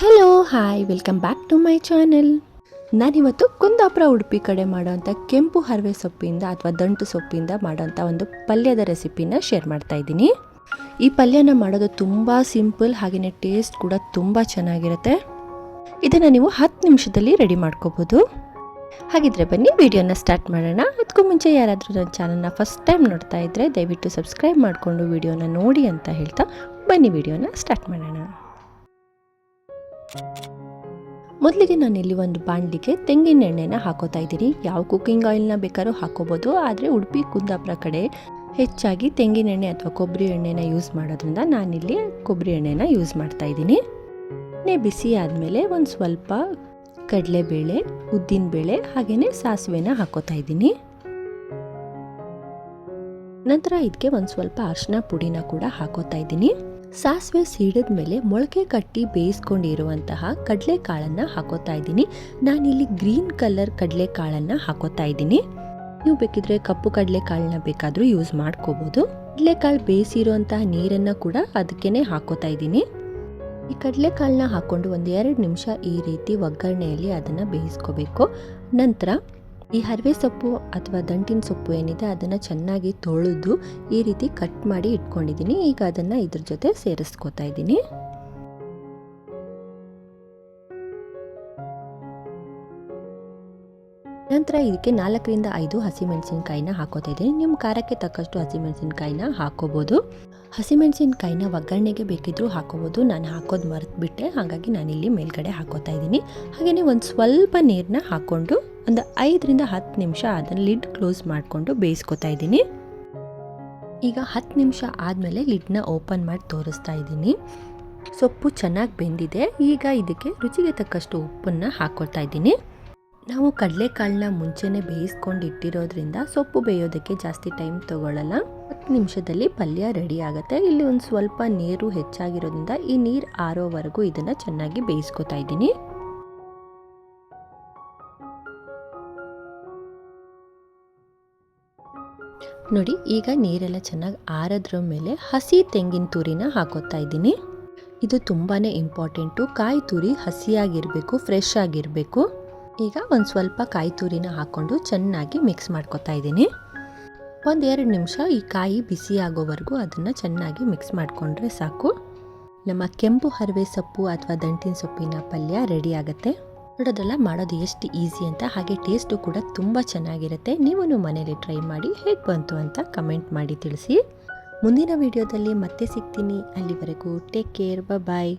Hello hi welcome back to my channel ನಾನಿವತ್ತು ಕುಂದಾಪುರ ಉಡುಪಿ ಕಡೆ ಮಾಡೋವಂಥ ಕೆಂಪು ಹರವೆ ಸೊಪ್ಪಿಂದ ಅಥವಾ ದಂಟು ಸೊಪ್ಪಿಂದ ಮಾಡೋವಂಥ ಒಂದು ಪಲ್ಯದ ರೆಸಿಪಿನ ಶೇರ್ ಮಾಡ್ತಾ ಇದ್ದೀನಿ. ಈ ಪಲ್ಯನ ಮಾಡೋದು ತುಂಬ ಸಿಂಪಲ್ ಹಾಗೆಯೇ ಟೇಸ್ಟ್ ಕೂಡ ತುಂಬ ಚೆನ್ನಾಗಿರುತ್ತೆ. ಇದನ್ನು ನೀವು ಹತ್ತು ನಿಮಿಷದಲ್ಲಿ ರೆಡಿ ಮಾಡ್ಕೋಬೋದು. ಹಾಗಿದ್ರೆ ಬನ್ನಿ, ವಿಡಿಯೋನ ಸ್ಟಾರ್ಟ್ ಮಾಡೋಣ. ಅದಕ್ಕೂ ಮುಂಚೆ ಯಾರಾದರೂ ನನ್ನ ಚಾನಲ್ನ ಫಸ್ಟ್ ಟೈಮ್ ನೋಡ್ತಾ ಇದ್ದರೆ ದಯವಿಟ್ಟು ಸಬ್ಸ್ಕ್ರೈಬ್ ಮಾಡಿಕೊಂಡು ವಿಡಿಯೋನ ನೋಡಿ ಅಂತ ಹೇಳ್ತಾ ಬನ್ನಿ, ವಿಡಿಯೋನ ಸ್ಟಾರ್ಟ್ ಮಾಡೋಣ. ಮೊದಲಿಗೆ ನಾನು ಇಲ್ಲಿ ಒಂದು ಬಾಣಲಿಗೆ ತೆಂಗಿನ ಎಣ್ಣೆನ ಹಾಕೋತಾ ಇದ್ದೀನಿ. ಯಾವ ಕುಕ್ಕಿಂಗ್ ಆಯಿಲ್ನ ಬೇಕಾದ್ರೂ ಹಾಕೋಬೋದು, ಆದರೆ ಉಡುಪಿ ಕುಂದಾಪುರ ಕಡೆ ಹೆಚ್ಚಾಗಿ ತೆಂಗಿನ ಎಣ್ಣೆ ಅಥವಾ ಕೊಬ್ಬರಿ ಎಣ್ಣೆನ ಯೂಸ್ ಮಾಡೋದ್ರಿಂದ ನಾನಿಲ್ಲಿ ಕೊಬ್ಬರಿ ಎಣ್ಣೆನ ಯೂಸ್ ಮಾಡ್ತಾ ಇದ್ದೀನಿ. ಎಣ್ಣೆ ಬಿಸಿ ಆದಮೇಲೆ ಒಂದು ಸ್ವಲ್ಪ ಕಡಲೆಬೇಳೆ, ಉದ್ದಿನಬೇಳೆ ಹಾಗೆಯೇ ಸಾಸಿವೆನ ಹಾಕೋತಾ ಇದ್ದೀನಿ. ನಂತರ ಇದಕ್ಕೆ ಒಂದು ಸ್ವಲ್ಪ ಅರಿಶಿನ ಪುಡಿನ ಕೂಡ ಹಾಕೋತಾ ಇದ್ದೀನಿ. ಸಾಸಿವೆ ಸೀಡಿದ ಮೇಲೆ ಮೊಳಕೆ ಕಟ್ಟಿ ಬೇಯಿಸ್ಕೊಂಡಿರುವಂತಹ ಕಡಲೆಕಾಳನ್ನು ಹಾಕೋತಾ ಇದ್ದೀನಿ. ನಾನಿಲ್ಲಿ ಗ್ರೀನ್ ಕಲರ್ ಕಡಲೆಕಾಳನ್ನು ಹಾಕೋತಾ ಇದ್ದೀನಿ. ನೀವು ಬೇಕಿದ್ರೆ ಕಪ್ಪು ಕಡಲೆಕಾಳನ್ನ ಬೇಕಾದರೂ ಯೂಸ್ ಮಾಡ್ಕೋಬೋದು. ಕಡಲೆಕಾಳು ಬೇಯಿಸಿರುವಂತಹ ನೀರನ್ನು ಕೂಡ ಅದಕ್ಕೇನೆ ಹಾಕೋತಾ ಇದ್ದೀನಿ. ಈ ಕಡಲೆಕಾಳನ್ನ ಹಾಕೊಂಡು ಒಂದು ಎರಡು ನಿಮಿಷ ಈ ರೀತಿ ಒಗ್ಗರಣೆಯಲ್ಲಿ ಅದನ್ನು ಬೇಯಿಸ್ಕೋಬೇಕು. ನಂತರ ಈ ಹರಿವೆ ಸೊಪ್ಪು ಅಥವಾ ದಂಟಿನ ಸೊಪ್ಪು ಏನಿದೆ ಅದನ್ನು ಚೆನ್ನಾಗಿ ತೊಳೆದು ಈ ರೀತಿ ಕಟ್ ಮಾಡಿ ಇಟ್ಕೊಂಡಿದ್ದೀನಿ. ಈಗ ಅದನ್ನು ಇದ್ರ ಜೊತೆ ಸೇರಿಸ್ಕೋತಾ ಇದ್ದೀನಿ. ನಂತರ ಇದಕ್ಕೆ ನಾಲ್ಕರಿಂದ ಐದು ಹಸಿಮೆಣಸಿನ್ಕಾಯಿನ ಹಾಕೋತಾ ಇದ್ದೀನಿ. ನಿಮ್ಮ ಖಾರಕ್ಕೆ ತಕ್ಕಷ್ಟು ಹಸಿಮೆಣಸಿನ್ಕಾಯಿನ ಹಾಕೋಬೋದು. ಹಸಿಮೆಣಸಿನ್ಕಾಯಿನ ಒಗ್ಗರಣೆಗೆ ಬೇಕಿದ್ದರೂ ಹಾಕೋಬೋದು. ನಾನು ಹಾಕೋದು ಮರೆತು ಬಿಟ್ಟೆ ಹಾಗಾಗಿ ನಾನಿಲ್ಲಿ ಮೇಲ್ಗಡೆ ಹಾಕೋತಾ ಇದ್ದೀನಿ. ಹಾಗೆಯೇ ಒಂದು ಸ್ವಲ್ಪ ನೀರನ್ನ ಹಾಕ್ಕೊಂಡು ಒಂದು ಐದರಿಂದ ಹತ್ತು ನಿಮಿಷ ಅದನ್ನು ಲಿಡ್ ಕ್ಲೋಸ್ ಮಾಡಿಕೊಂಡು ಬೇಯಿಸ್ಕೊತಾ ಇದ್ದೀನಿ. ಈಗ ಹತ್ತು ನಿಮಿಷ ಆದಮೇಲೆ ಲಿಡ್ನ ಓಪನ್ ಮಾಡಿ ತೋರಿಸ್ತಾ ಇದ್ದೀನಿ. ಸೊಪ್ಪು ಚೆನ್ನಾಗಿ ಬೆಂದಿದೆ. ಈಗ ಇದಕ್ಕೆ ರುಚಿಗೆ ತಕ್ಕಷ್ಟು ಉಪ್ಪನ್ನು ಹಾಕ್ಕೊಳ್ತಾ ಇದ್ದೀನಿ. ನಾವು ಕಡಲೆಕಾಳನ್ನ ಮುಂಚೆನೇ ಬೇಯಿಸ್ಕೊಂಡು ಇಟ್ಟಿರೋದ್ರಿಂದ ಸೊಪ್ಪು ಬೇಯೋದಕ್ಕೆ ಜಾಸ್ತಿ ಟೈಮ್ ತೊಗೊಳ್ಳಲ್ಲ. ಹತ್ತು ನಿಮಿಷದಲ್ಲಿ ಪಲ್ಯ ರೆಡಿ ಆಗುತ್ತೆ. ಇಲ್ಲಿ ಒಂದು ಸ್ವಲ್ಪ ನೀರು ಹೆಚ್ಚಾಗಿರೋದ್ರಿಂದ ಈ ನೀರು ಆರೋವರೆಗೂ ಇದನ್ನು ಚೆನ್ನಾಗಿ ಬೇಯಿಸ್ಕೊತಾ ಇದ್ದೀನಿ. ನೋಡಿ, ಈಗ ನೀರೆಲ್ಲ ಚೆನ್ನಾಗಿ ಆರದ್ರ ಮೇಲೆ ಹಸಿ ತೆಂಗಿನ ತುರಿನ ಹಾಕೋತಾ ಇದ್ದೀನಿ. ಇದು ತುಂಬಾ ಇಂಪಾರ್ಟೆಂಟು. ಕಾಯಿ ತುರಿ ಹಸಿಯಾಗಿರಬೇಕು, ಫ್ರೆಶ್ ಆಗಿರಬೇಕು. ಈಗ ಒಂದು ಸ್ವಲ್ಪ ಕಾಯಿ ತುರಿನ ಹಾಕ್ಕೊಂಡು ಚೆನ್ನಾಗಿ ಮಿಕ್ಸ್ ಮಾಡ್ಕೊತಾ ಇದ್ದೀನಿ. ಒಂದು ಎರಡು ನಿಮಿಷ ಈ ಕಾಯಿ ಬಿಸಿ ಆಗೋವರೆಗೂ ಅದನ್ನು ಚೆನ್ನಾಗಿ ಮಿಕ್ಸ್ ಮಾಡಿಕೊಂಡ್ರೆ ಸಾಕು. ನಮ್ಮ ಕೆಂಪು ಹರವೆ ಸೊಪ್ಪು ಅಥವಾ ದಂಟಿನ ಸೊಪ್ಪಿನ ಪಲ್ಯ ರೆಡಿ ಆಗುತ್ತೆ. ನೋಡೋದಲ್ಲ ಮಾಡೋದು ಎಷ್ಟು ಈಸಿ ಅಂತ ಹಾಗೆ ಟೇಸ್ಟು ಕೂಡ ತುಂಬ ಚೆನ್ನಾಗಿರುತ್ತೆ. ನೀವು ಮನೇಲಿ ಟ್ರೈ ಮಾಡಿ ಹೇಗೆ ಬಂತು ಅಂತ ಕಮೆಂಟ್ ಮಾಡಿ ತಿಳಿಸಿ. ಮುಂದಿನ ವಿಡಿಯೋದಲ್ಲಿ ಮತ್ತೆ ಸಿಗ್ತೀನಿ. ಅಲ್ಲಿವರೆಗೂ ಟೇಕ್ ಕೇರ್ ಬಾಯ್